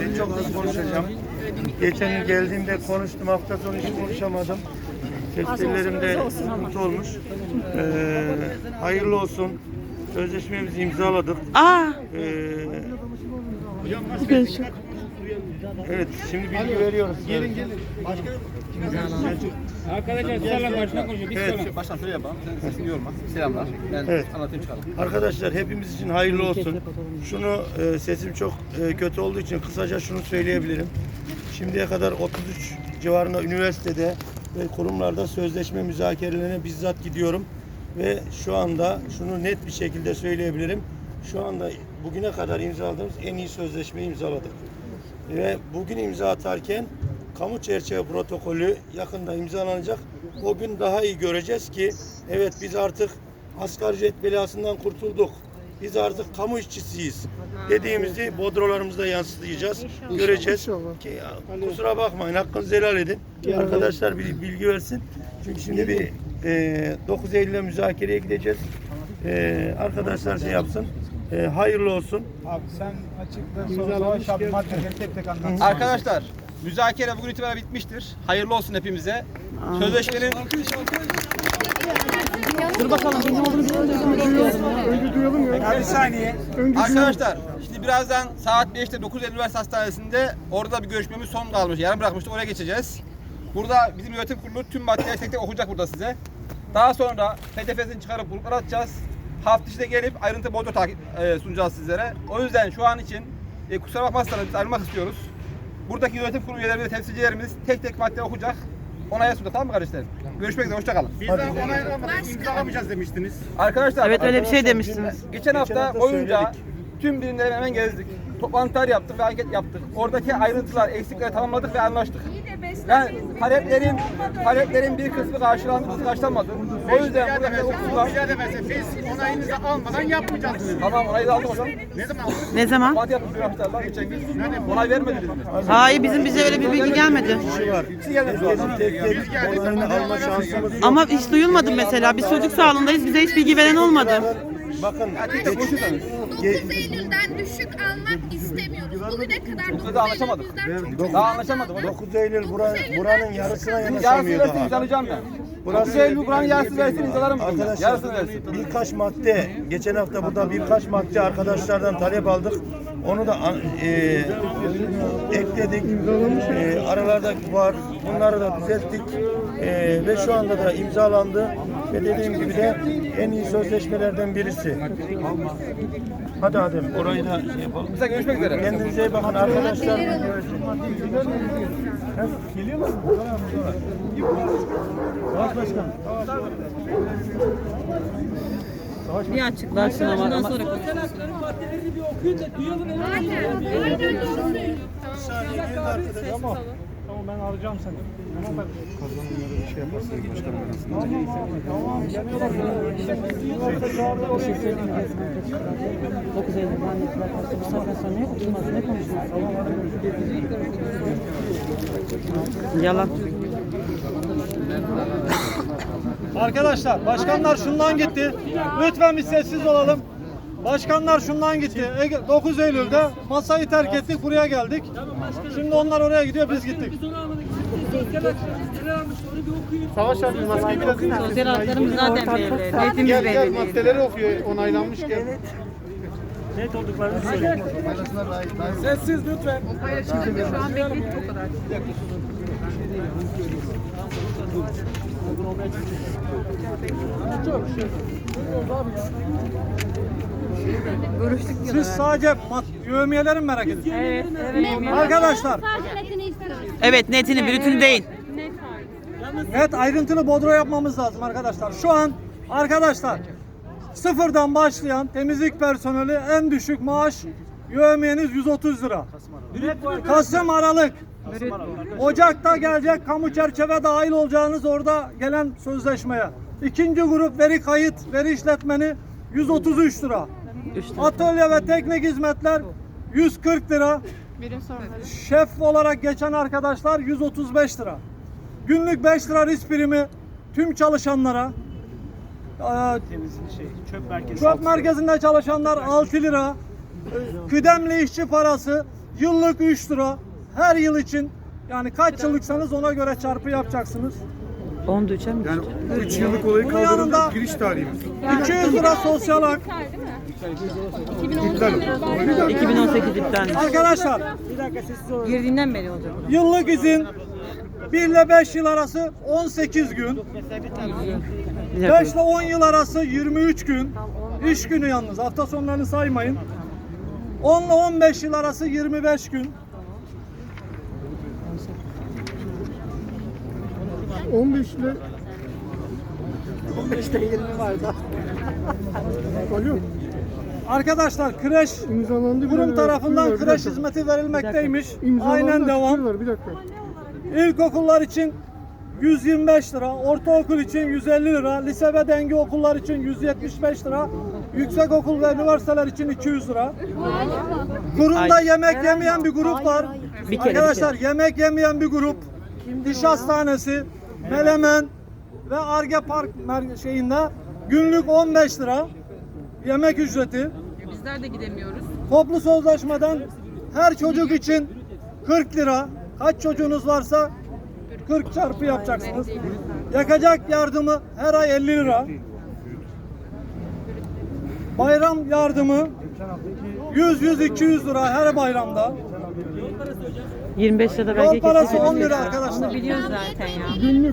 Ben çok az konuşacağım. Geçen yıl geldiğimde konuştum. Hafta sonu hiç konuşamadım. Seslerimde sıkıntı olmuş. Ee, hayırlı olsun. Sözleşmemizi imzaladık. Aa, Ee, evet, şimdi bilgi veriyoruz. Gelin gelin. Arkadaşlar sizlerle başına konuşuyor. Biz Evet. Baştan şöyle yapalım. Sesini yorma. Selamlar. Ben Evet. anlatayım çıkalım. Arkadaşlar hepimiz için hayırlı olsun. Şunu e, sesim çok e, kötü olduğu için kısaca şunu söyleyebilirim. Şimdiye kadar 33 civarında üniversitede ve kurumlarda sözleşme müzakerelerine bizzat gidiyorum. Ve şu anda şunu net bir şekilde söyleyebilirim. Şu anda bugüne kadar imzaladığımız en iyi sözleşmeyi imzaladık. Ve bugün imza atarken kamu çerçeve protokolü yakında imzalanacak. O gün daha iyi göreceğiz ki evet biz artık asgari ücret belasından kurtulduk. Biz artık kamu işçisiyiz. Dediğimizi bodrolarımızda yansıtacağız. Göreceğiz. Ki, ya, kusura bakmayın hakkınızı helal edin. Arkadaşlar bir bilgi versin. Çünkü şimdi bir e, 9 Eylül'e müzakereye gideceğiz. E, arkadaşlar şey yapsın. E, hayırlı olsun. Abi sen açıkta sonra savaş abi maddeleri tek tek anlat. Arkadaşlar müzakere bugün itibaren bitmiştir. Hayırlı olsun hepimize. Sözleşmenin Ya bir saniye. Arkadaşlar şimdi birazdan saat 5'te 9 Eylül Üniversitesi Hastanesi'nde orada bir görüşmemiz son kalmış. Yarım bırakmıştık oraya geçeceğiz. Burada bizim yönetim kurulu tüm maddeleri tek tek okuyacak burada size. Daha sonra PTF'sini çıkarıp gruplara atacağız. Hafta içinde gelip ayrıntı boyutu takip e, sunacağız sizlere. O yüzden şu an için e, kusura bakmazsanız biz ayrılmak istiyoruz. Buradaki yönetim kurulu üyeleri ve temsilcilerimiz tek tek madde okuyacak. Onaya sunacak tamam mı kardeşlerim? Görüşmek üzere hoşçakalın. Biz de onaylamadık, imzalamayacağız demiştiniz. Arkadaşlar evet öyle bir şey demiştiniz. Geçen hafta hafta boyunca tüm birimleri hemen gezdik. Toplantılar yaptık ve anket yaptık. Oradaki ayrıntılar, eksikleri tamamladık ve anlaştık. Yani taleplerin taleplerin bir kısmı karşılandı, bir kısmı karşılanmadı. O yüzden buradaki okullar Müsaade verse biz onayınızı almadan yapmayacağız. tamam onayı da aldım hocam. Ne zaman aldınız? Ne zaman? Toplantı yaptık arkadaşlar geçen gün. Onay vermediniz mi? Hayır bizim bize öyle bir bilgi gelmedi. Siz geldiniz şansımız yok. Ama hiç duyulmadı mesela. Biz çocuk sağlığındayız. Bize hiç bilgi veren olmadı. Bakın Tek tek konuşursanız. 9 Eylül'den düşük almak. Bugüne kadar 9 da anlaşamadık. Çok Daha anlaşamadık hocam. 9 Eylül bura, buranın yarısına Yarısını yanaşamıyor versin daha. imzalayacağım ben. Burası- Burası Eylül buranın yarısını versin imzalarım ben. Arkadaşlar Yarısını versin. birkaç madde, geçen hafta burada birkaç madde arkadaşlardan talep aldık. Onu da e, ekledik. E, aralarda var. Bunları da düzelttik. E, ve şu anda da imzalandı. Ve dediğim gibi de en iyi sözleşmelerden birisi. Hadi Adem orayı da şey yapalım. Bize görüşmek üzere. Kendinize iyi bakın arkadaşlar. Geliyor musun? Savaş Başkan. Bir açıklarsın ama. ama- Tamam ben arayacağım seni. Tamam Kazanımları bir şey yaparsak başkanım Tamam tamam geliyorlar. Üniversite çağırdı oraya gidiyor. 9 Eylül'den itibaren bu sefer sonra oturmaz ne konuşuyoruz? Yalan. Arkadaşlar başkanlar şundan gitti. Lütfen bir sessiz olalım. Başkanlar şundan gitti. Ege- 9 Eylül'de masayı terk ettik buraya geldik. Şimdi onlar oraya gidiyor biz gittik. Savaş abi maskeyi biraz Sosyal haklarımız zaten belli. Netimiz Gel gel belli. maddeleri okuyor onaylanmış gel. Sessiz lütfen. Siz sadece mad- yövmiyelerin merak edin. Evet, evet. Arkadaşlar Evet netini, brütünü değil. net ayrıntılı bodro yapmamız lazım arkadaşlar. Şu an arkadaşlar sıfırdan başlayan temizlik personeli en düşük maaş yövmiyeniz 130 lira. Kasım Aralık. Ocak'ta gelecek kamu çerçeve dahil olacağınız orada gelen sözleşmeye. İkinci grup veri kayıt, veri işletmeni 133 lira. Atölye ve teknik hizmetler 140 lira. Şef olarak geçen arkadaşlar 135 lira. Günlük 5 lira risk primi tüm çalışanlara. Ee, çöp merkezinde çalışanlar 6 lira. Kıdemli işçi parası Yıllık 3 lira. Her yıl için yani kaç yıllıksanız ona göre çarpı yapacaksınız. 10'da 3'e mi? Yani 3 yıllık olayı Bunun yanında kaldırıldı. Giriş tarihimiz. 200 lira sosyal hak. İptal. Bir dakika. 2018 iptal. Arkadaşlar Girdiğinden beri olacak. yıllık izin 1 ile 5 yıl arası 18 gün. Bir 5 dakika. ile 10 yıl arası 23 gün. İş günü yalnız. Hafta sonlarını saymayın. 10 ile 15 yıl arası 25 gün. 15 ile 15'te 20 vardı. Alo. Arkadaşlar kreş İmzalandı. kurum tarafından bir- kreş hizmeti verilmekteymiş. İmzalandı, Aynen devam. açıklıyorlar, Bir dakika. İlkokullar için 125 lira, ortaokul için 150 lira, lise ve denge okullar için 175 lira, yüksek okul ve üniversiteler için 200 lira. Kurumda yemek yemeyen bir grup var. Arkadaşlar yemek yemeyen bir grup. Diş hastanesi, Melemen ve Arge Park şeyinde günlük 15 lira yemek ücreti. Bizler de gidemiyoruz. Toplu sözleşmeden her çocuk için 40 lira. Kaç çocuğunuz varsa 40 çarpı yapacaksınız. Yakacak yardımı her ay 50 lira. Bayram yardımı 100 100 200 lira her bayramda. 25 lirada Yol belge parası kesildi. 10 lira arkadaşlar. Biliyoruz zaten ya.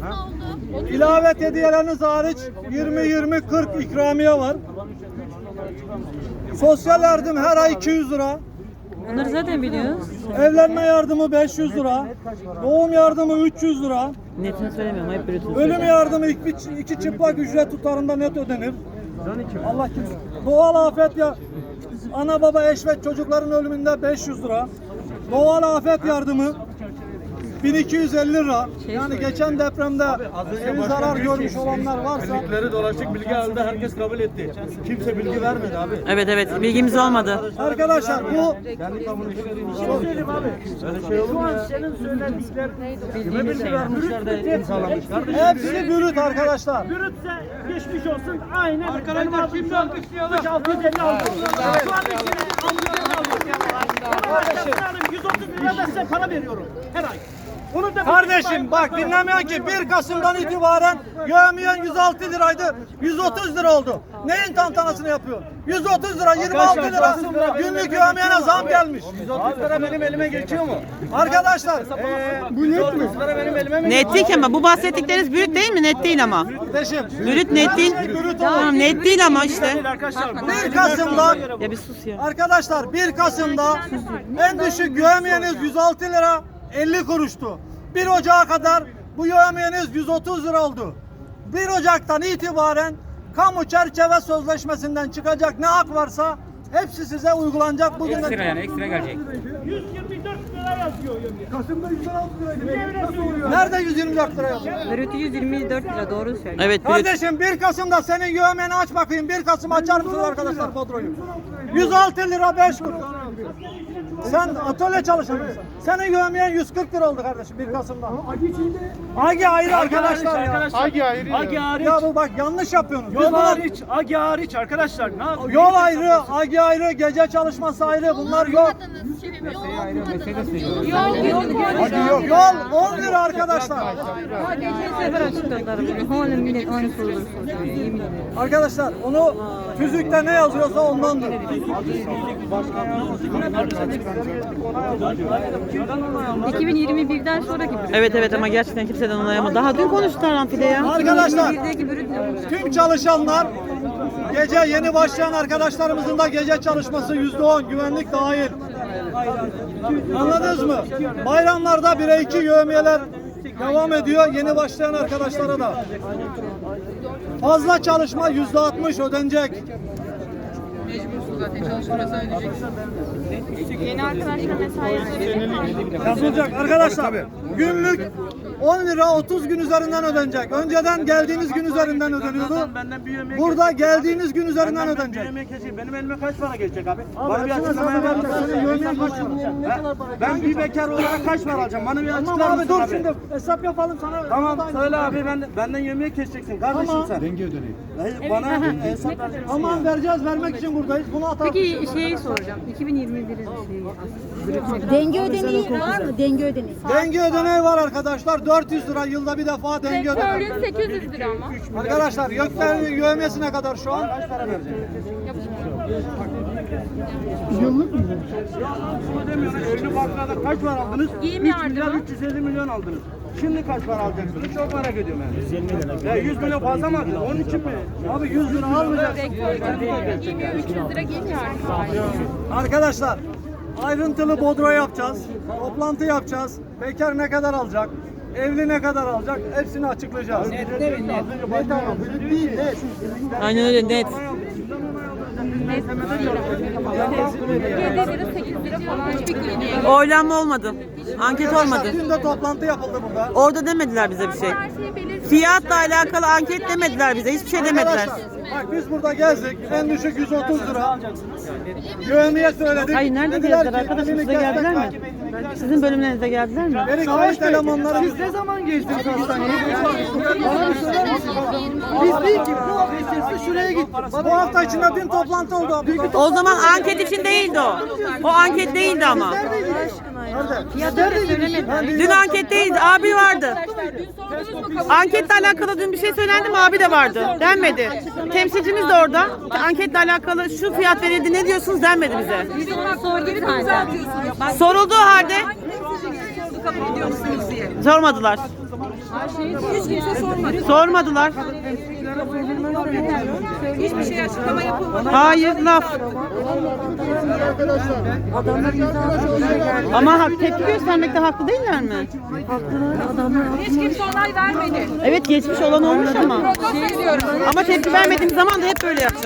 İlavet hediyeleriniz hariç 20 20 40 ikramiye var. Sosyal yardım her ay 200 lira. Onları zaten biliyoruz. Evlenme yardımı 500 lira. Doğum yardımı 300 lira. Netini söylemiyorum. Hep brütünü Ölüm yardımı iki, iki çıplak ücret tutarında net ödenir. Allah kimse. Doğal afet ya ana baba eş ve çocukların ölümünde 500 lira. Doğal afet yardımı 1250 lira. Yani geçen depremde evi zarar görmüş olanlar varsa Birlikleri dolaştık bilgi aldı herkes kabul etti. Kimse bilgi vermedi abi. Evet evet bilgimiz olmadı. arkadaşlar bu Bildiğimiz şey. hepsi bürüt arkadaşlar. Brütse geçmiş olsun. Aynen. Arkadaşlar şimdi alkışlayalım. 650 aldım. Şu an için 650 aldım. Arkadaşlarım 130 lira da size para veriyorum her ay. Bunu da Kardeşim bak dinlemiyor ki 1 Kasım'dan itibaren yövmiyen 106 liraydı 130 lira oldu. Neyin tantanasını yapıyor? 130 lira 26 lira günlük yövmiyene zam gelmiş. 130 lira benim elime geçiyor mu? Arkadaşlar Bu net mi? benim elime mi? Net değil ki ama bu bahsettikleriniz brüt değil mi? Net değil ama. kardeşim Brüt net değil. Tamam net değil ama işte. 1 Kasım'da Ya bir sus ya. arkadaşlar 1 Kasım'da en düşük yövmiyeniz 106 lira 50 kuruştu. 1 Ocağı kadar bu yövmiyeniz 130 lira oldu. 1 Ocak'tan itibaren kamu çerçeve sözleşmesinden çıkacak ne hak varsa hepsi size uygulanacak. Bugün Ekstra yani ekstra gelecek. 124 lira yazıyor. Kasım'da 116 liraydı. nerede 124 lira yazıyor? Brütü 124 lira doğru söylüyor. Evet. Kardeşim 1 Kasım'da senin yövmeni aç bakayım. 1 Kasım açar mısınız arkadaşlar Bodro'yu? 106 lira 5 kuruş. Sen atölye çalışanısın. Senin yövmeyen 140 lira oldu kardeşim 1 Kasım'da. Agi ayrı arkadaşlar ya. Agi ayrı. Agi hariç. Ya bu bak yanlış yapıyorsunuz. Yol hariç. Agi hariç arkadaşlar. Ne yapıyorsunuz? Yol ayrı, agi ayrı, gece çalışması ayrı. Bunlar yok. Yol okumadınız. Yol, yol, Yol 10 lira arkadaşlar. Arkadaşlar onu tüzükte ne yazıyorsa ondandır. 2021'den sonraki brüt. Evet evet ama gerçekten kimseden onaylamadı. Daha dün konuştular Amfi'de ya. Arkadaşlar 2021'deki brüt ne olacak? Tüm çalışanlar gece yeni başlayan arkadaşlarımızın da gece çalışması yüzde on güvenlik dahil. Anladınız mı? Bayramlarda 1'e 2 yövmiyeler devam ediyor yeni başlayan arkadaşlara da. Fazla çalışma yüzde 60 ödenecek. Yeni arkadaşlar mesai Yazılacak arkadaşlar. Günlük 10 lira 30 gün üzerinden ödenecek. Önceden geldiğiniz gün üzerinden ödeniyordu. Burada geldiğiniz gün üzerinden ödenecek. Benim elime kaç para gelecek abi? Bana bir hepsine açıklama sana yapar vereceğim. mısın? Senin yemeğin kaç Ha? Ne kadar para Ben bir bekar olarak kaç para alacağım? Bana bir Tamam açıklar abi mısın dur abi? şimdi hesap yapalım sana. Tamam söyle abi ben benden yemeğe keseceksin kardeşim Tamam. sen. Denge ödeneği. Bana hesap vereceksin. Tamam vereceğiz vermek için buradayız. Bunu atalım. Peki şeyi soracağım. 2021'in şeyi Denge ödeneği var mı? Denge ödeneği. Denge ödeneği var arkadaşlar. 400 lira yılda bir defa denge ödeneği. Sektörün 800 lira ama. Arkadaşlar YÖK'ten yövmesine kadar şu an Kaç para vereceksin? Yıllık mı? Ödemiyorsun. Evli bankada kaç para aldınız? Giyim 3 yardımı. milyar 350 milyon aldınız. Şimdi kaç para alacaksınız? Çok merak ediyorum yani. 120 lira. Ya 100 milyon fazla mı aldın? Onun için mi? abi 100 lira almayacak. Sektörün giymiyor 300 lira giyim yardımı. Arkadaşlar ayrıntılı bodro yapacağız. Toplantı yapacağız. Bekar ne kadar alacak? Evli ne kadar alacak? Hepsini açıklayacağız. Net net. Net ama net değil net. Aynen öyle net. 7 lira 8 lira falan. Hiçbir kliniğe Oylanma olmadı. Anket olmadı. Dün de toplantı yapıldı burada. Orada demediler bize bir şey. Fiyatla alakalı anket demediler bize. Hiçbir şey demediler. Arkadaşlar bak biz burada gezdik. En düşük 130 lira. Yövmiye söyledik. Hayır nerede Dediler gezdiler arkadaşım? Size geldiler mi? Sizin bölümlerinize geldiler mi? Dedik kayıt elemanları Siz ne zaman gezdiniz hastaneye? Biz değil ki bu hafta şuraya gittik. Bu hafta içinde dün toplantı oldu. O zaman anket için değildi o. O anket değildi ama. Dün anket değildi. Abi vardı. Anketle alakalı dün bir şey söylendi mi? Abi de vardı. Denmedi. Temsilcimiz de orada. Anketle alakalı şu fiyat verildi ne diyorsunuz denmedi bize. Sorulduğu halde sormadılar. Hiç kimse sormadı. Sormadılar. Hiçbir şey açıklama yapılmadı. Hayır laf. Ama hak tepki göstermekte haklı değiller mi? Hiç kimse onay vermedi. Evet geçmiş olan olmuş ama. Ediyorum. Ama tepki vermediğim zaman da hep böyle yapacağım.